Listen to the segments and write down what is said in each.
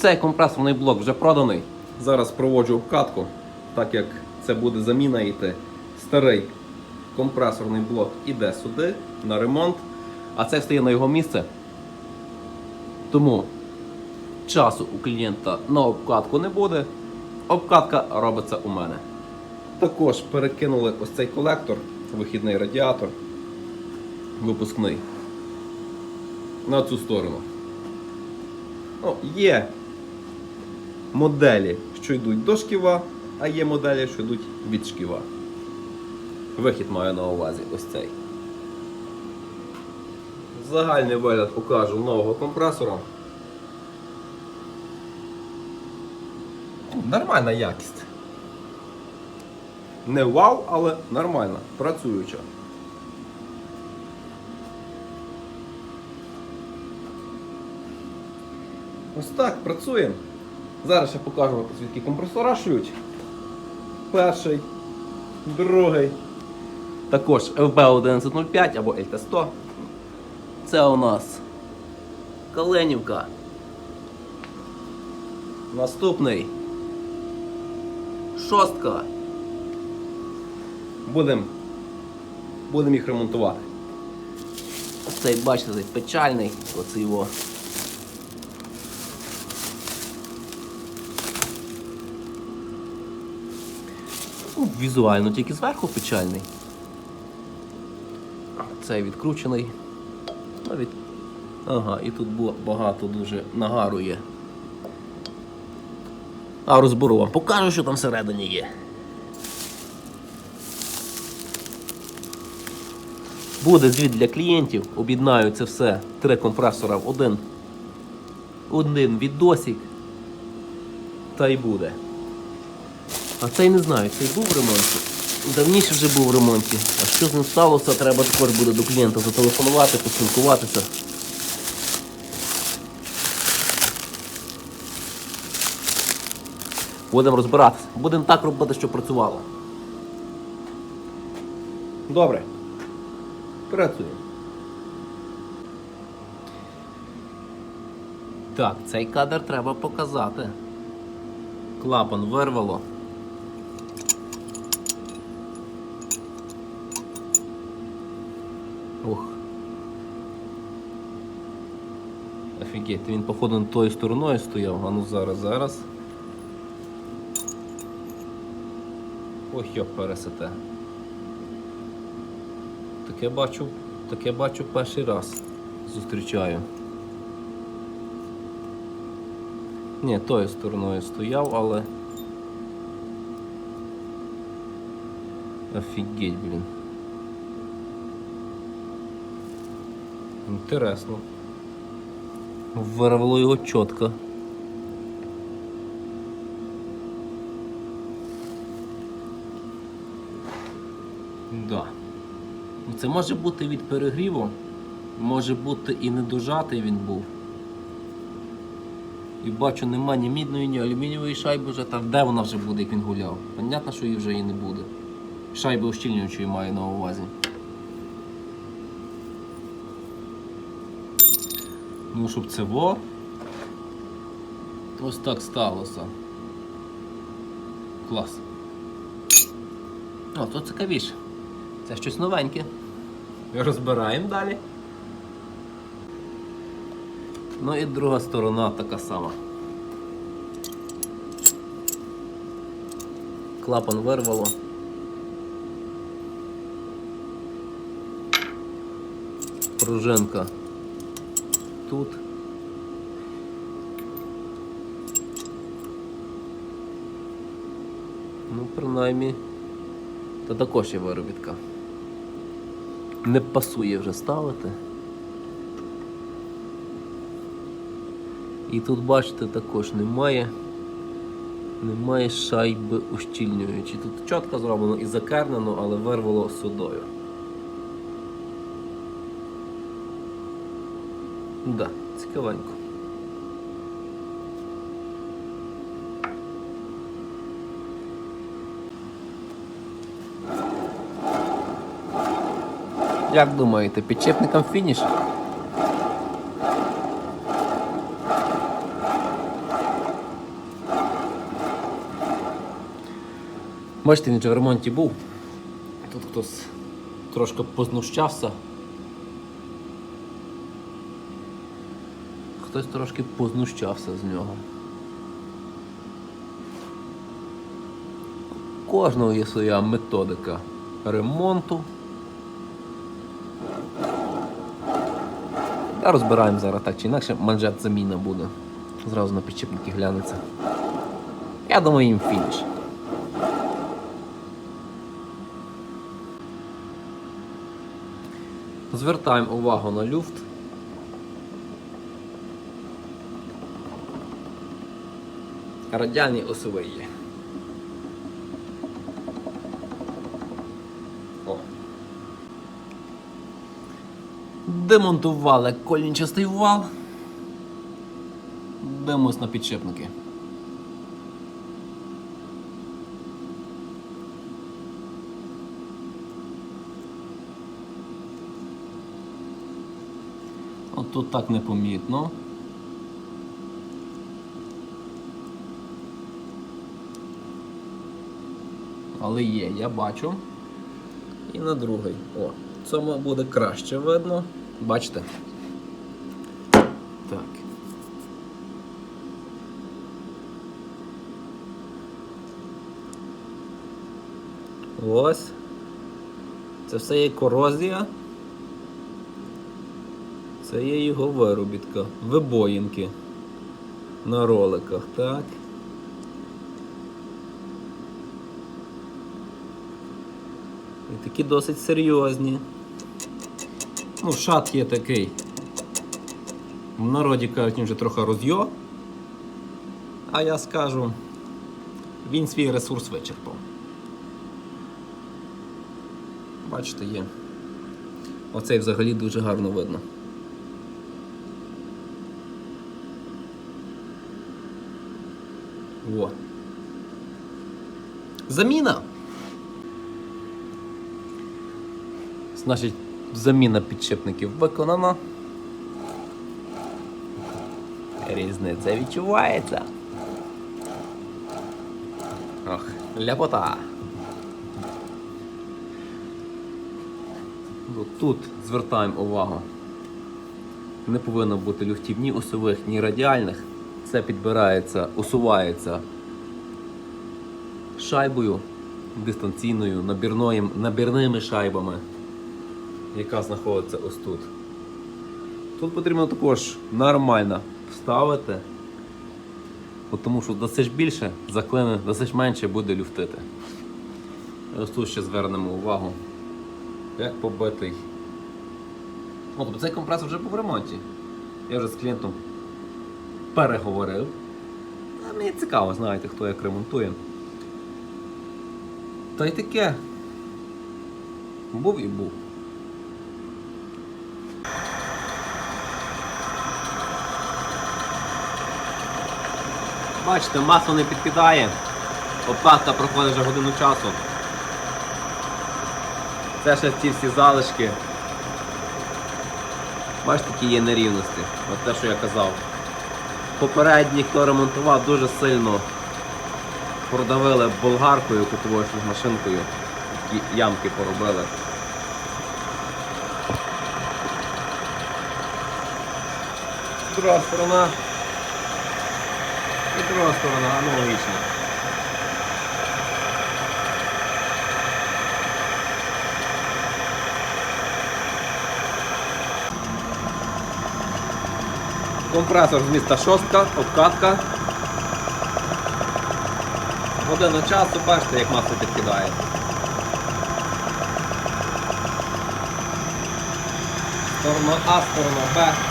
Цей компресорний блок вже проданий. Зараз проводжу обкатку, так як це буде заміна йти. Старий компресорний блок іде сюди на ремонт, а це стає на його місце. Тому часу у клієнта на обкатку не буде. Обкатка робиться у мене. Також перекинули ось цей колектор, вихідний радіатор, випускний, на цю сторону. Ну, є моделі, що йдуть до шківа, а є моделі, що йдуть від шківа. Вихід маю на увазі ось цей. Загальний вигляд покажу нового компресора. Нормальна якість. Не вау, але нормальна, працююча. Ось так працюємо. Зараз я покажу, звідки компресора шують. Перший, другий. Також FB1105 або LT100. Це у нас Каленівка. Наступний. Шостка. Будемо будем їх ремонтувати. Цей, бачите, цей печальний, оцей його. Ну, Візуально тільки зверху печальний. Цей відкручений. Від... Ага, і тут багато дуже нагару є. А розберу вам, покажу, що там всередині є. Буде звіт для клієнтів, об'єднаю це все, три компресора в один. Один відосик. Та й буде. А цей не знаю, цей був в ремонті. Давніше вже був в ремонті. А що з ним сталося, треба також буде до клієнта зателефонувати, поспілкуватися. Будемо розбиратися. Будемо так робити, щоб працювало. Добре. Працюємо. Так, цей кадр треба показати. Клапан вирвало. Офігеть, він походу тою стороною стояв, а ну зараз, зараз. Ох, йоп, пересете. Таке бачу, таке бачу перший раз. Зустрічаю. Ні, тою стороною стояв, але. Офігеть, блін. Інтересно. Вирвало його чітко. Да. Це може бути від перегріву, може бути і недожатий він був. І бачу, нема ні мідної, ні алюмінієвої шайби вже, та де вона вже буде, як він гуляв. Понятно, що її вже і не буде. Шайби ущільнюючої маю на увазі. Ну, щоб це во. Ось так сталося. Клас. О, то цікавіше. Це щось новеньке. Розбираємо далі. Ну і друга сторона така сама. Клапан вирвало. Пружинка тут. Ну, принаймні, та також є виробітка. Не пасує вже ставити. І тут, бачите, також немає. Немає шайби ущільнюючі. Тут чітко зроблено і закернено, але вирвало судою. Ну да, цікавенько. Як думаєте, підчепником фініш? Бачите, він же в ремонті був. Тут хтось трошки познущався. Хтось трошки познущався з нього. У Кожного є своя методика ремонту. Та розбираємо зараз так чи інакше, манжет заміна буде. Зразу на підчепники глянеться. Я думаю, їм фініш. Звертаємо увагу на люфт. Радіальний осовий є. О. Демонтували колінчастий вал. Дивимось на підшипники. От тут так непомітно. Але є, я бачу. І на другий. О, цьому буде краще видно. Бачите? Так. Ось. Це все є корозія. Це є його виробітка. Вибоїнки на роликах, так. І такі досить серйозні. Ну, шат є такий. В народі кажуть, він вже трохи розйо. А я скажу, він свій ресурс вичерпав. Бачите, є. Оцей взагалі дуже гарно видно. Во. Заміна. Значить, заміна підшипників виконана. Різниця відчувається. Ох, ляпота. Ну, Тут звертаємо увагу. Не повинно бути люфтів ні осових, ні радіальних. Це підбирається, усувається шайбою дистанційною, набірною, набірними шайбами, яка знаходиться ось тут. Тут потрібно також нормально вставити, тому що досить більше заклини, досить менше буде люфтити. Ось тут ще звернемо увагу, як побитий. О, тобто цей компресор вже був в ремонті. Я вже з клієнтом переговорив. А мені цікаво, знаєте, хто як ремонтує. Та й таке. Був і був. Бачите, масло не підкидає. Обкатка проходить вже годину часу. Це ще ці всі залишки. Бачите, які є нерівності. От те, що я казав. Попередній, хто ремонтував, дуже сильно продавили болгаркою кутовою машинкою. Такі ямки поробили. Друга сторона. І друга сторона аналогічна. Компресор з міста шостка, обкатка. Година часу, бачите, як масло підкидає. Сторона А, сторона Б.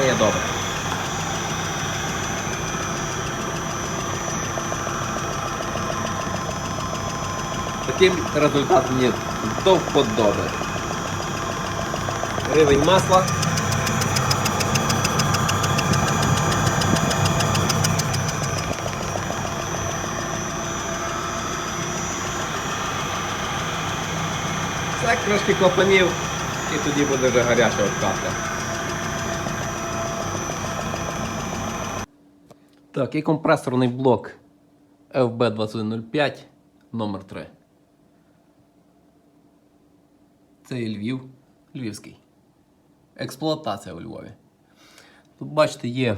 Це є добре. Такий результат мені до вподоби. Рівень масла. Так трошки клапанів і тоді буде вже гаряча обкатка. Так, і компресорний блок FB2105 номер 3 Це і Львів, Львівський. Експлуатація у Львові. Тут, бачите, є.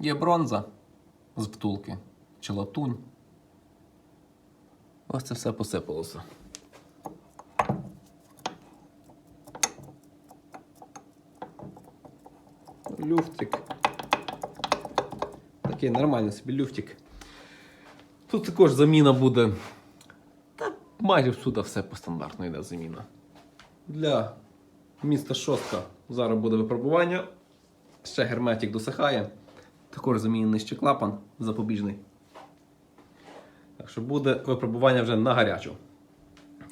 Є бронза з втулки чи латунь. Ось це все посипалося. Люфтик. Такий нормальний собі люфтик. Тут також заміна буде. Та майже всюди все по стандартно йде заміна. Для міста Шостка зараз буде випробування. Ще герметик досихає. Також замінений ще клапан запобіжний. Так що буде випробування вже на гарячу.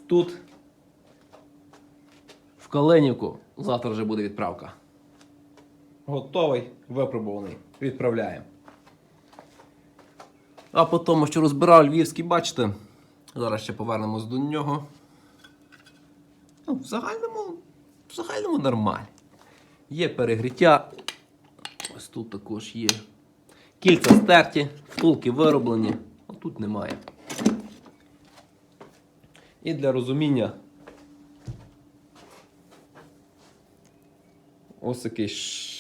Тут в Каленівку завтра вже буде відправка. Готовий, випробуваний. Відправляємо. А по тому, що розбирав львівський, бачите, зараз ще повернемось до нього. Ну, в загальному, в загальному нормально. Є перегріття. Ось тут також є. Кільця стерті, втулки вироблені. А тут немає. І для розуміння. Ось такий ш...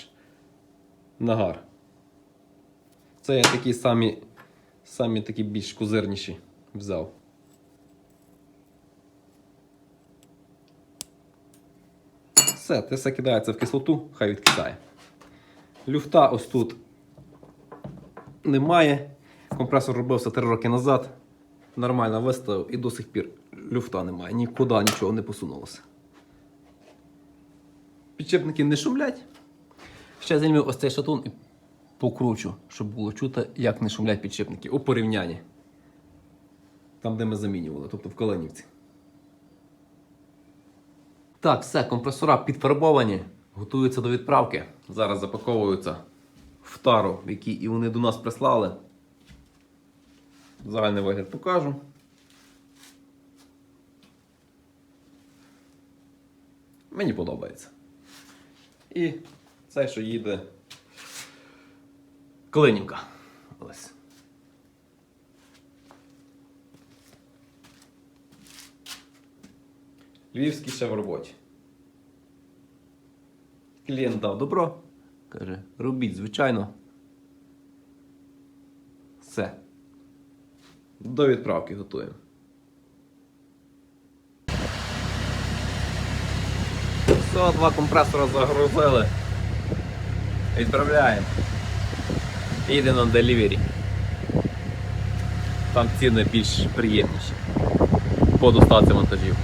нагар. Це я такі самі, самі такі більш козирніші взяв. Все, це все кидається в кислоту, хай відкисає. Люфта ось тут немає. Компресор робився 3 роки назад. Нормально виставив і до сих пір люфта немає. Нікуди нічого не посунулося. Підчепники не шумлять. Ще зніму ось цей шатун і покручу, щоб було чути, як не шумлять підчепники у порівнянні. Там, де ми замінювали, тобто в Калинівці. Так, все, компресора підфарбовані, готуються до відправки. Зараз запаковуються в тару, в якій і вони до нас прислали. Загальний вигляд покажу. Мені подобається. І це, що їде Клинівка. Ось. Львівський ще в роботі. Клієнт дав добро. Каже, робіть, звичайно. Все. До відправки готуємо. Все, два компресора загрузили. Відправляємо. Іде на делівері. Там ціни більш приємніші. По доставці вантажів.